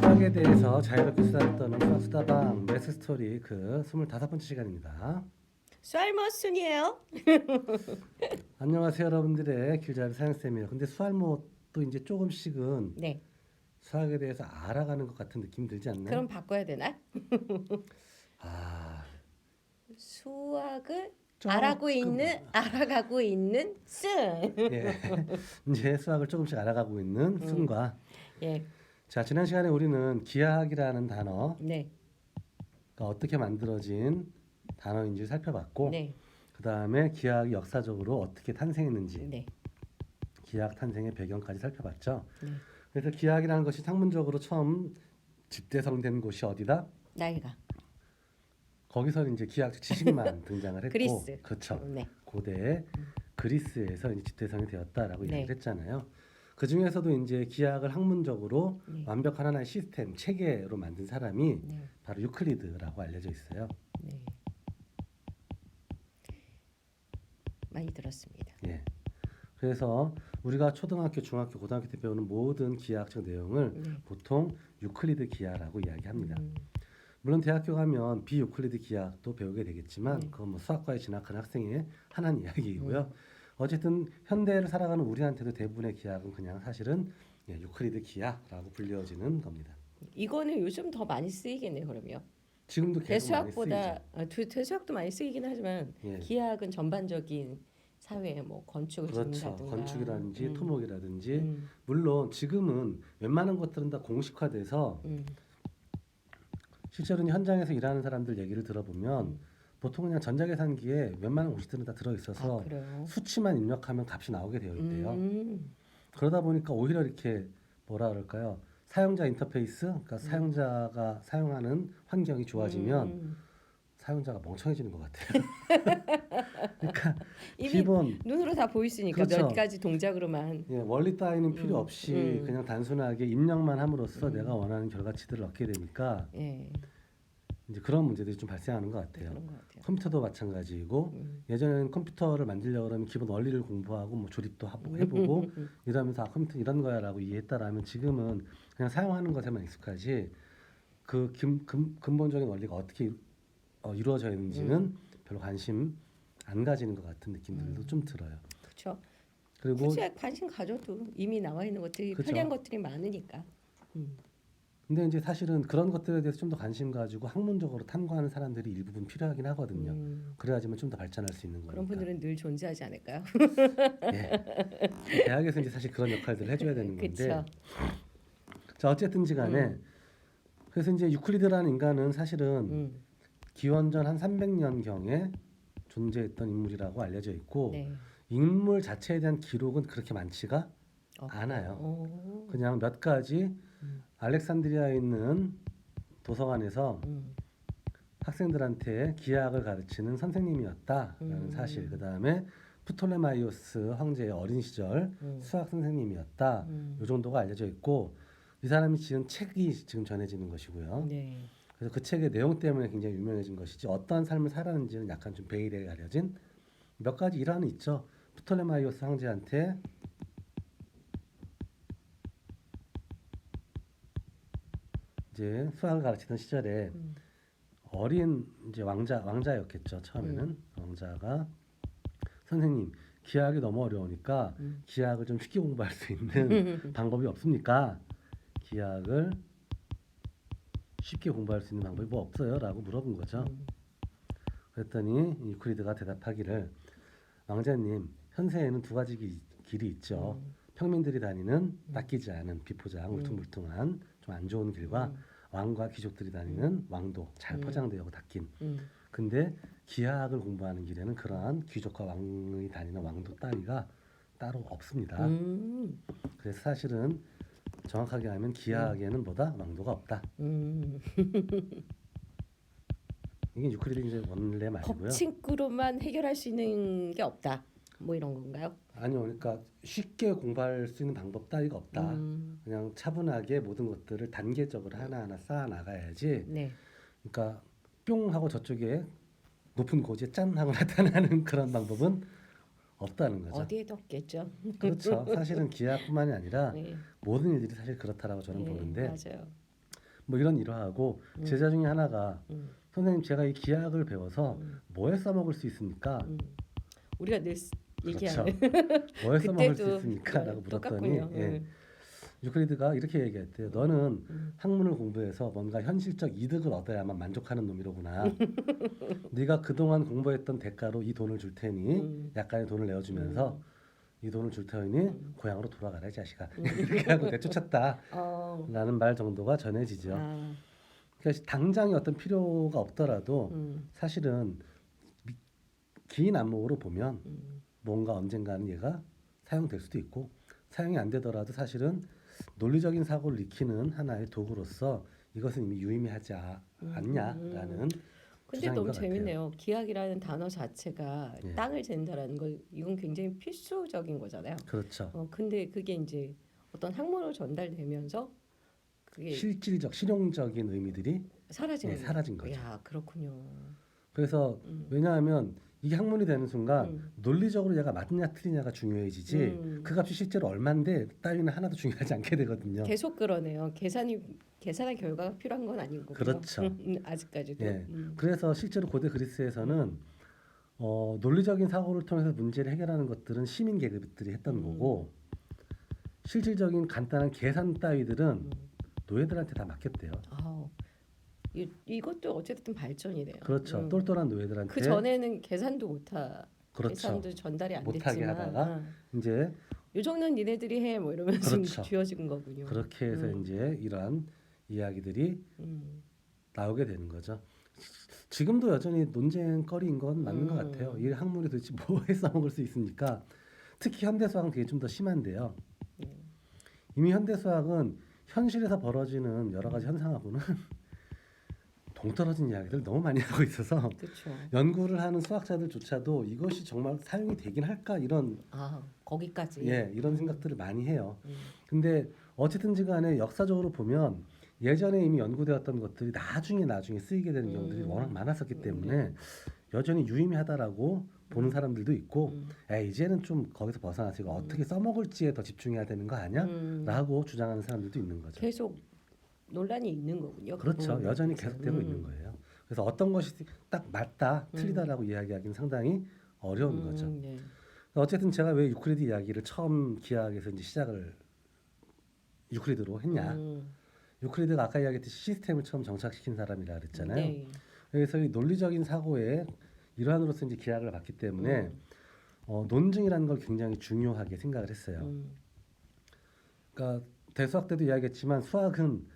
수학에 대해서 자유롭게 수다를 떠는 수학 수다방 매스 스토리 그 25번째 시간입니다. 쌀머순이에요. 안녕하세요 여러분들의 길잡이 사연쌤이에요. 근데 수할못도 이제 조금씩은 네. 수학에 대해서 알아가는 것 같은 느낌 들지 않나요? 그럼 바꿔야 되나? 아, 수학을 알아고 있는 알아가고 있는 쓴. 예. 이제 수학을 조금씩 알아가고 있는 순과 예. 자 지난 시간에 우리는 기하학이라는 단어가 네. 어떻게 만들어진 단어인지 살펴봤고 네. 그 다음에 기하학이 역사적으로 어떻게 탄생했는지 네. 기하학 탄생의 배경까지 살펴봤죠. 네. 그래서 기하학이라는 것이 학문적으로 처음 집대성된 곳이 어디다? 나이가 거기서 이제 기하학 지식만 등장을 했고, 그리스. 그렇죠. 네. 고대 그리스에서 이제 집대성이 되었다라고 네. 얘기를 했잖아요. 그 중에서도 이제 기하학을 학문적으로 네. 완벽한 하나의 시스템 체계로 만든 사람이 네. 바로 유클리드라고 알려져 있어요. 네. 많이 들었습니다. 예. 그래서 우리가 초등학교, 중학교, 고등학교 때 배우는 모든 기하학적 내용을 네. 보통 유클리드 기하라고 이야기합니다. 음, 물론 대학교 가면 비유클리드 기하도 배우게 되겠지만 네. 그건 뭐 수학과에 진학한 학생의 하나는 이야기이고요. 음. 어쨌든 현대를 살아가는 우리한테도 대부분의 기하학은 그냥 사실은 예, 유클리드 기하라고 불려지는 겁니다. 이거는 요즘 더 많이 쓰이겠네요. 그러면 지금도 계속 많이 대수학보다 쓰이죠. 어, 대- 대수학도 많이 쓰이긴 하지만 예. 기하학은 전반적인 사회 뭐 건축을 그렇죠. 건축이라든지 음, 토목이라든지 음, 물론 지금은 웬만한 것들은 다 공식화돼서 음, 실제로는 현장에서 일하는 사람들 얘기를 들어보면 음. 보통 그냥 전자계산기에 웬만한 공식들은 다 들어 아 있어서 그래요. 수치만 입력하면 값이 나오게 되어 있대요. 음, 그러다 보니까 오히려 이렇게 뭐라 그럴까요? 사용자 인터페이스, 그러니까 사용자가 사용하는 환경이 좋아지면 음. 사용자가 멍청해지는 것 같아요. 그러니까 기본 눈으로 다 보이시니까 그렇죠. 몇 가지 동작으로만 예, 원리 따위는 필요 음, 없이 음. 그냥 단순하게 입력만 함으로써 음. 내가 원하는 결과치들을 얻게 되니까 예 이제 그런 문제들이 좀 발생하는 것 같아요. 것 같아요. 컴퓨터도 마찬가지이고 음. 예전에는 컴퓨터를 만들려고 그러면 기본 원리를 공부하고 뭐 조립도 하고 해보고 음. 이러면서 아 컴퓨터 이런 거야라고 이해했다라면 지금은 그냥 사용하는 것에만 익숙하지 그 근, 근, 근본적인 원리가 어떻게 어, 이루어져 있는지는 별로 관심 안 가지는 것 같은 느낌들도 음. 좀 들어요. 그렇죠. 그리고 굳이 관심 가져도 이미 나와 있는 것들이 그쵸. 편리한 것들이 많으니까. 음. 근데 이제 사실은 그런 것들에 대해서 좀 더 관심 가지고 학문적으로 탐구하는 사람들이 일부분 필요하긴 하거든요. 음. 그래야지만 좀 더 발전할 수 있는 거니까. 그런 분들은 늘 존재하지 않을까요? 예. 대학에서 이제 사실 그런 역할들을 해줘야 되는 건데. 자 어쨌든지간에 음. 그래서 이제 유클리드라는 인간은 사실은 음. 기원전 한 300년 경에 존재했던 인물이라고 알려져 있고 네. 인물 자체에 대한 기록은 그렇게 많지가 어. 않아요. 오. 그냥 몇 가지 음. 알렉산드리아에 있는 도서관에서 음. 학생들한테 기하학을 가르치는 선생님이었다라는 음. 사실. 그 다음에 프톨레마이오스 황제의 어린 시절 음. 수학 선생님이었다. 음. 이 정도가 알려져 있고 이 사람이 지은 책이 지금 전해지는 것이고요. 네. 그래서 그 책의 내용 때문에 굉장히 유명해진 것이지 어떠한 삶을 살았는지는 약간 좀 베일에 가려진 몇 가지 일화는 있죠. 프톨레마이오스 황제한테 이제 수학을 가르치던 시절에 음. 어린 이제 왕자 왕자였겠죠 처음에는 음. 왕자가 선생님 기하학이 너무 어려우니까 음. 기하학을 좀 쉽게 공부할 수 있는 방법이 없습니까? 기하학을 쉽게 공부할 수 있는 방법이 뭐 없어요?라고 물어본 거죠. 음. 그랬더니 유클리드가 대답하기를 왕자님 현세에는 두 가지 기- 길이 있죠. 음. 평민들이 다니는 닦이지 않은 비포장 음. 울퉁불퉁한 좀 안 좋은 길과 음. 왕과 귀족들이 다니는 왕도 잘 음. 포장되어 닦인 음. 근데 기하학을 공부하는 길에는 그러한 귀족과 왕이 다니는 왕도 따위가 따로 없습니다. 음. 그래서 사실은 정확하게 하면 기하학에는 뭐다 왕도가 없다. 음. 이게 유클리드 이제 원래 말이고요. 법칙으로만 해결할 수 있는 게 없다. 뭐 이런 건가요? 아니요, 그러니까 쉽게 공부할 수 있는 방법 따위가 없다. 음. 그냥 차분하게 모든 것들을 단계적으로 하나하나 쌓아 나가야지. 네. 그러니까 뿅 하고 저쪽에 높은 고지에 짠 하고 나타나는 그런 방법은 없다는 거죠. 어디에도 없겠죠. 그렇죠. 사실은 기하뿐만이 아니라 네. 모든 일들이 사실 그렇다라고 저는 네, 보는데 맞아요. 뭐 이런 이러하고 음. 제자 중에 하나가 음, 선생님 제가 이 기하학을 배워서 음, 뭐에 써먹을 수 있습니까? 음. 우리가 늘 쓰- 그렇죠. 얘기하는 뭐에 써먹을 수 그때도 있습니까?라고 물었더니 똑같군요. 예, 음, 유클리드가 이렇게 얘기했대요. 너는 음. 학문을 공부해서 뭔가 현실적 이득을 얻어야만 만족하는 놈이로구나. 네가 그동안 공부했던 대가로 이 돈을 줄 테니 음. 약간의 돈을 내어주면서 이 돈을 줄 테니 음. 고향으로 돌아가라 이 자식아. 이렇게 하고 내쫓았다라는 어, 말 정도가 전해지죠. 아, 그러니까 당장의 어떤 필요가 없더라도 음, 사실은 미- 긴 안목으로 보면 음, 뭔가 언젠가는 얘가 사용될 수도 있고 사용이 안 되더라도 사실은 논리적인 사고를 익히는 하나의 도구로서 이것은 이미 유의미하지 아- 음, 않냐라는 근데 주장인 너무 것 같아요. 재밌네요. 기하기라는 단어 자체가 예. 땅을 잰다라는 걸 이건 굉장히 필수적인 거잖아요. 그렇죠. 어, 근데 그게 이제 어떤 학문으로 전달되면서 그게 실질적 실용적인 의미들이 사라진 예, 거예요. 사라진 거죠. 야 그렇군요. 그래서 음. 왜냐하면 이게 학문이 되는 순간 음. 논리적으로 얘가 맞냐 틀리냐가 중요해지지 음. 그 값이 실제로 얼마인데 따위는 하나도 중요하지 않게 되거든요. 계속 그러네요. 계산이 계산의 결과가 필요한 건 아니고 그렇죠. 아직까지도. 예. 음. 그래서 실제로 고대 그리스에서는 어, 논리적인 사고를 통해서 문제를 해결하는 것들은 시민 계급들이 했던 음. 거고 실질적인 간단한 계산 따위들은 음. 노예들한테 다 맡겼대요. 아우, 이, 이것도 어쨌든 발전이네요. 그렇죠. 음. 똘똘한 노예들한테 그 전에는 계산도 못하. 그렇죠. 계산도 전달이 안 못하게 됐지만 하다가 아, 이제 요 정도는 니네들이 해 뭐 이러면서 그렇죠. 쥐어진 거군요. 그렇게 해서 음. 이제 이러한 이야기들이 음. 나오게 되는 거죠. 지금도 여전히 논쟁거리인 건 맞는 것 음. 같아요. 이 학문이 도대체 뭐에 써먹을 수 있습니까? 특히 현대 수학은 그게 좀 더 심한데요. 음. 이미 현대 수학은 현실에서 벌어지는 여러 가지 현상하고는 동떨어진 이야기들 너무 많이 하고 있어서 그렇죠. 연구를 하는 수학자들조차도 이것이 정말 사용이 되긴 할까 이런 아 거기까지. 예 이런 생각들을 많이 해요. 음. 근데 어쨌든지 간에 역사적으로 보면 예전에 이미 연구되었던 것들이 나중에 나중에 쓰이게 되는 경우들이 음. 워낙 많았었기 음, 때문에 여전히 유의미하다라고 보는 사람들도 있고 음. 에 이제는 좀 거기서 벗어나서 이거 어떻게 써먹을지에 더 집중해야 되는 거 아니야? 음. 라고 주장하는 사람들도 있는 거죠. 계속 논란이 있는 거군요. 그 그렇죠. 부분에 여전히. 계속되고 음. 있는 거예요. 그래서 어떤 것이 딱 맞다, 틀리다라고 이야기하기는 상당히 어려운 음, 거죠. 네. 어쨌든 제가 왜 유클리드 이야기를 처음 기하학에서 이제 시작을 유클리드로 했냐? 음. 유클리드가 아까 이야기했듯이 시스템을 처음 정착시킨 사람이라 그랬잖아요. 네. 그래서 이 논리적인 사고의 일환으로서 이제 기하학을 봤기 때문에 음. 어, 논증이라는 걸 굉장히 중요하게 생각을 했어요. 음. 그러니까 대수학 때도 이야기했지만 수학은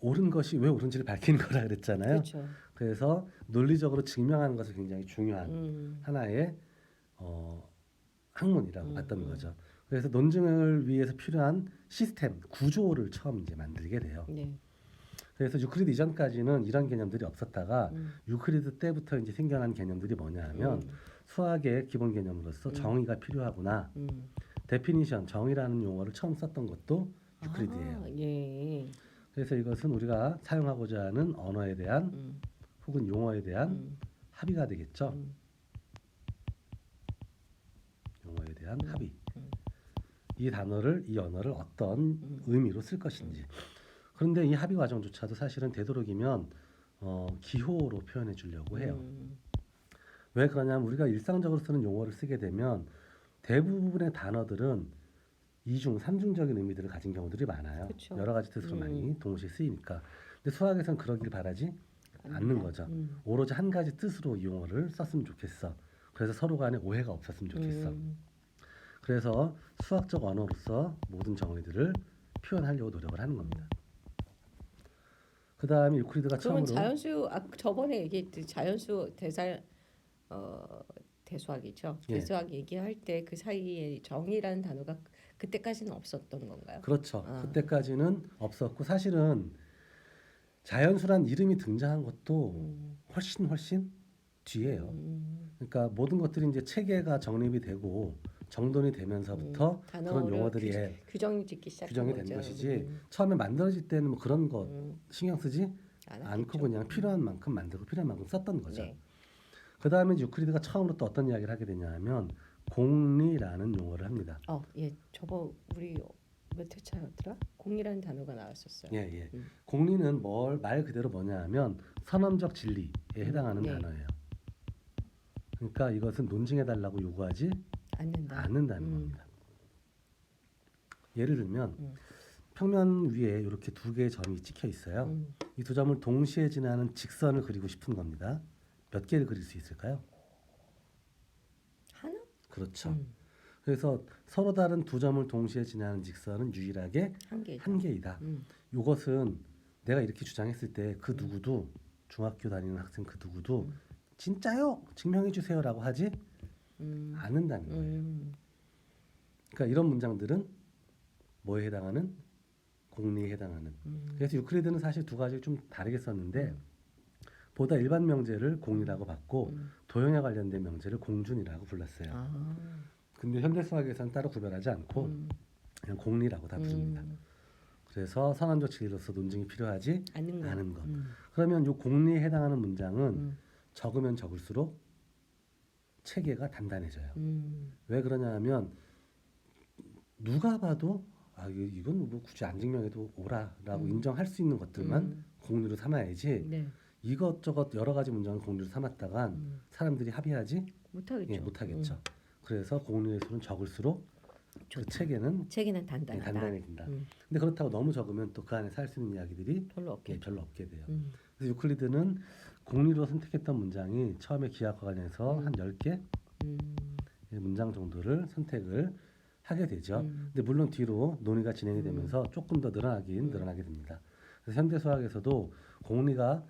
옳은 것이 왜 옳은지를 밝히는 거라 그랬잖아요. 그렇죠. 그래서 논리적으로 증명하는 것을 굉장히 중요한 음. 하나의 어, 학문이라고 음, 봤던 음. 거죠. 그래서 논증을 위해서 필요한 시스템 구조를 처음 이제 만들게 돼요. 네. 그래서 유클리드 이전까지는 이런 개념들이 없었다가 음. 유클리드 때부터 이제 생겨난 개념들이 뭐냐하면 음. 수학의 기본 개념으로서 음. 정의가 필요하구나. 음. 데피니션 정의라는 용어를 처음 썼던 것도 유클리드예요. 아, 예. 그래서 이것은 우리가 사용하고자 하는 언어에 대한 음. 혹은 용어에 대한 음. 합의가 되겠죠. 음. 용어에 대한 음. 합의. 음. 이 단어를 이 언어를 어떤 음. 의미로 쓸 것인지. 그런데 이 합의 과정조차도 사실은 되도록이면 어, 기호로 표현해 주려고 해요. 음. 왜 그러냐면 우리가 일상적으로 쓰는 용어를 쓰게 되면 대부분의 단어들은 이중, 삼중적인 의미들을 가진 경우들이 많아요. 그쵸. 여러 가지 뜻으로 음. 많이 동시에 쓰이니까. 근데 수학에선 그러길 바라지 않는 아니다. 거죠. 음. 오로지 한 가지 뜻으로 이 용어를 썼으면 좋겠어. 그래서 서로 간에 오해가 없었으면 좋겠어. 음. 그래서 수학적 언어로서 모든 정의들을 표현하려고 노력을 하는 겁니다. 그 다음에 유클리드가 그러면 처음으로 자연수 아 저번에 얘기했듯 자연수 대사 어 대수학이죠. 예. 대수학 얘기할 때 그 사이에 정의라는 단어가 그때까지는 없었던 건가요? 그렇죠. 아. 그때까지는 없었고 사실은 자연수란 이름이 등장한 것도 음. 훨씬 훨씬 뒤에요. 음. 그러니까 모든 것들이 이제 체계가 정립이 되고 정돈이 되면서부터 음. 그런 용어들이 규- 예, 규정이 짓기 시작한 규정이 된 거죠. 것이지 음. 처음에 만들어질 때는 뭐 그런 거 음. 신경 쓰지 안 않고. 그냥 필요한 만큼 만들고 필요한 만큼 썼던 거죠. 네. 그 다음에 유클리드가 처음으로 또 어떤 이야기를 하게 되냐면 공리라는 용어를 합니다. 어, 예, 저거 우리 몇 회차였더라? 공이라는 단어가 나왔었어요. 예, 예. 음. 공리는 뭘 말 그대로 뭐냐면 선언적 진리에 해당하는 네. 단어예요. 그러니까 이것은 논증해 달라고 요구하지 않는다. 않는다는 음. 겁니다. 예를 들면 음. 평면 위에 이렇게 두 개의 점이 찍혀 있어요. 음. 이두 점을 동시에 지나는 직선을 그리고 싶은 겁니다. 몇 개를 그릴 수 있을까요? 그렇죠. 음. 그래서 서로 다른 두 점을 동시에 지나는 직선은 유일하게 한 개. 한 개이다. 음. 이것은 내가 이렇게 주장했을 때 그 누구도 중학교 다니는 학생 그 누구도 음. 진짜요? 증명해 주세요라고 하지 음. 않는다는 거예요. 음. 그러니까 이런 문장들은 뭐에 해당하는 공리에 해당하는. 음. 그래서 유클리드는 사실 두 가지를 좀 다르게 썼는데 음. 보다 일반 명제를 공리라고 봤고 음. 도형에 관련된 명제를 공준이라고 불렀어요. 아. 근데 현대 수학에서는 따로 구별하지 않고 음. 그냥 공리라고 다 부릅니다. 음. 그래서 선언적 진리로서 논증이 필요하지 않는 거. 않은 것. 음. 그러면 이 공리에 해당하는 문장은 음. 적으면 적을수록 체계가 단단해져요. 음. 왜 그러냐면 누가 봐도 아 이- 이건 뭐 굳이 안 증명해도 오라라고 음. 인정할 수 있는 것들만 음. 공리로 삼아야지 네. 이것저것 여러 가지 문장을 공리로 삼았다간 음. 사람들이 합의하지 못하겠죠. 예, 못하겠죠. 그래서 공리의 수는 적을수록 그 좋다. 체계는 책이는 예, 단단하다. 단단해진다. 음. 근데 그렇다고 너무 적으면 또 그 안에 살 수 있는 이야기들이 별로 예, 없겠죠. 별로 없게 돼요. 음. 그래서 유클리드는 공리로 선택했던 문장이 처음에 기하과 관련해서 음. 한 10개 음. 문장 정도를 선택을 하게 되죠. 음. 근데 물론 뒤로 논의가 진행이 음. 되면서 조금 더 늘어나긴 음. 늘어나게 됩니다. 그래서 현대 수학에서도 공리가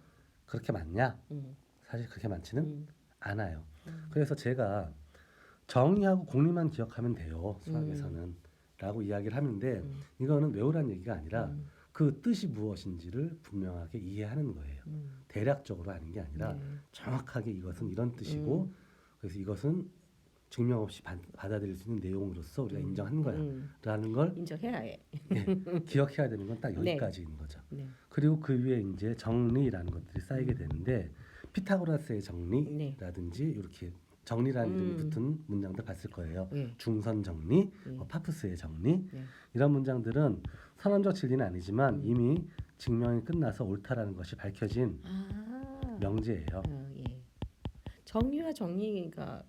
그렇게 많냐? 음. 사실 그렇게 많지는 음. 않아요. 음. 그래서 제가 정의하고 공리만 기억하면 돼요. 수학에서는 라고 이야기를 하는데 음. 이거는 외우란 얘기가 아니라 음. 그 뜻이 무엇인지를 분명하게 이해하는 거예요. 음. 대략적으로 하는 게 아니라 네. 정확하게 이것은 이런 뜻이고 음. 그래서 이것은 증명 없이 받, 받아들일 수 있는 내용으로서 우리가 음. 인정하는 음. 거야라는 걸 인정해야 해. 예, 기억해야 되는 건딱 네. 여기까지인 거죠. 네. 그리고 그 위에 이제 정리라는 것들이 쌓이게 음. 되는데 피타고라스의 네. 정리라든지 이렇게 정리라는 이름이 음. 붙은 문장들 봤을 거예요. 예. 중선 정리, 예. 뭐 파푸스의 정리 네. 이런 문장들은 선언적 진리는 아니지만 음. 이미 증명이 끝나서 옳다라는 것이 밝혀진 아. 명제예요. 어, 예. 정의와 정의가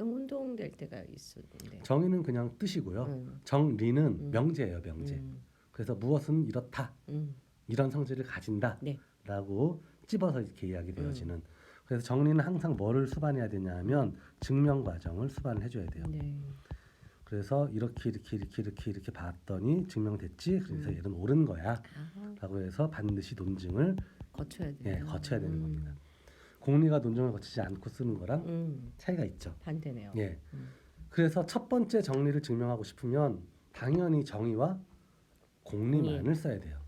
가끔 혼동될 때가 있었는데. 정의는 그냥 뜻이고요. 음. 정리는 음. 명제예요, 명제. 음. 그래서 무엇은 이렇다, 음. 이런 성질을 가진다라고 네. 찝어서 이렇게 이야기 되어지는. 음. 그래서 정리는 항상 뭐를 수반해야 되냐면 증명 과정을 수반을 해줘야 돼요. 네. 그래서 이렇게 이렇게 이렇게 이렇게 이렇게 봤더니 증명됐지. 그래서 음. 얘는 옳은 아, 거야라고 해서 반드시 논증을 거쳐야 돼. 예, 거쳐야 되는 음. 겁니다. 공리가 논증을 거치지 않고 쓰는 거랑 음. 차이가 있죠. 반대네요. 예. 음. 그래서 첫 번째 정리를 증명하고 싶으면 당연히 정의와 공리만을 공리. 써야 돼요.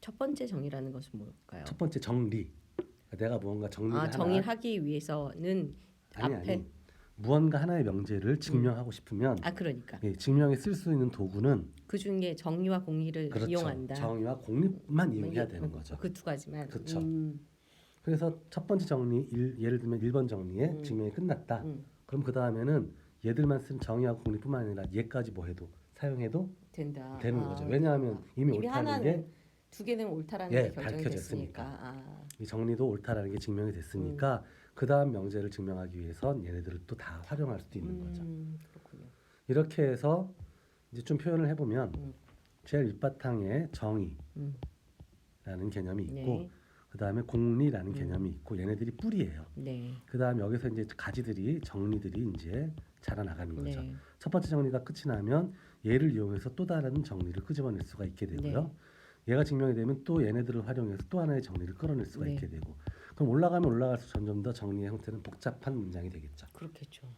첫 번째 정의라는 것은 뭘까요? 첫 번째 정리. 내가 무언가 정리를 아, 하나 정의하기 위해서는 아니 앞에 아니 무언가 하나의 명제를 증명하고 싶으면 아 그러니까 예, 증명에 쓸 수 있는 도구는 그 중에 정의와 공의를 그렇죠. 이용한다. 정의와 공리만 이용해야 되는 거죠. 그 두 가지만. 그렇죠. 음, 그래서 첫 번째 정리 일, 예를 들면 1번 정리에 음. 증명이 끝났다. 음, 그럼 그 다음에는 얘들만 쓴 정의하고 공리뿐만 아니라 얘까지 뭐 해도 사용해도 된다. 되는 아, 거죠. 왜냐하면 이미 이미 옳다는 게 두 개는 옳다라는 예, 게 결정이 밝혀졌으니까. 됐으니까. 아, 이 정리도 옳다라는 게 증명이 됐으니까 그 다음 명제를 증명하기 위해선 얘네들을 또 다 활용할 수도 있는 거죠. 음, 그렇군요. 이렇게 해서 이제 좀 표현을 해보면 음. 제일 밑바탕에 정의라는 음, 개념이 있고 네, 그 다음에 공리라는 음. 개념이 있고 얘네들이 뿌리예요. 네, 그 다음 여기서 이제 가지들이 정리들이 이제 자라나가는 거죠. 네, 첫 번째 정리가 끝이 나면 얘를 이용해서 또 다른 정리를 끄집어낼 수가 있게 되고요. 네. 얘가 증명이 되면 또 얘네들을 활용해서 또 하나의 정리를 끌어낼 수가 네. 있게 되고 그럼 올라가면 올라갈수록 점점 더 정리의 형태는 복잡한 문장이 되겠죠. 그렇겠죠.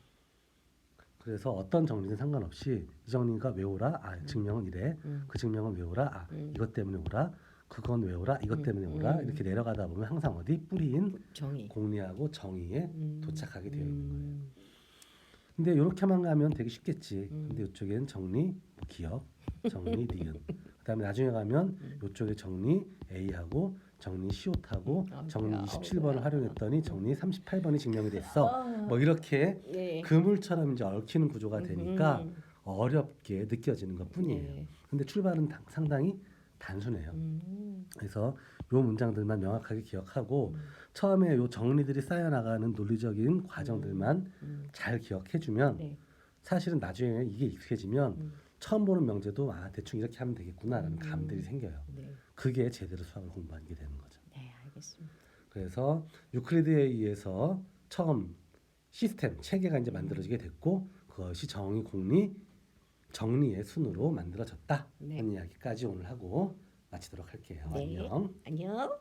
그래서 어떤 정리든 상관없이 이 정리가 외우라, 아 증명은 이래, 음, 그 증명은 외우라, 아 음. 이것 때문에 오라, 그건 외우라, 이것 음, 때문에 오라 음. 이렇게 내려가다 보면 항상 어디 뿌리인 정의. 공리하고 정의에 음, 도착하게 되어 있는 거예요. 음, 근데 이렇게만 가면 되게 쉽겠지. 음. 근데 이쪽엔 정리, 뭐 기억, 정리, 니은. 그다음에 나중에 가면 음. 이쪽에 정리 A하고 정리 시옷하고 음, 정리 아이고야, 27번을 아이고야. 활용했더니 정리 38번이 증명이 됐어. 아, 뭐 이렇게 예. 그물처럼 이제 얽히는 구조가 되니까 음, 어렵게 느껴지는 것 뿐이에요. 네. 근데 출발은 당- 상당히 단순해요. 음, 그래서 요 문장들만 명확하게 기억하고 음. 처음에 요 정리들이 쌓여 나가는 논리적인 과정들만 음, 잘 기억해주면 네. 사실은 나중에 이게 익숙해지면 음, 처음 보는 명제도 아 대충 이렇게 하면 되겠구나라는 음. 감들이 생겨요. 네. 그게 제대로 수학을 공부하는 게 되는 거죠. 네, 알겠습니다. 그래서 유클리드에 의해서 처음 시스템 체계가 이제 만들어지게 됐고 그것이 정의 공리 정리의 순으로 만들어졌다. 네. 하는 이야기까지 오늘 하고 마치도록 할게요. 네. 안녕. 안녕.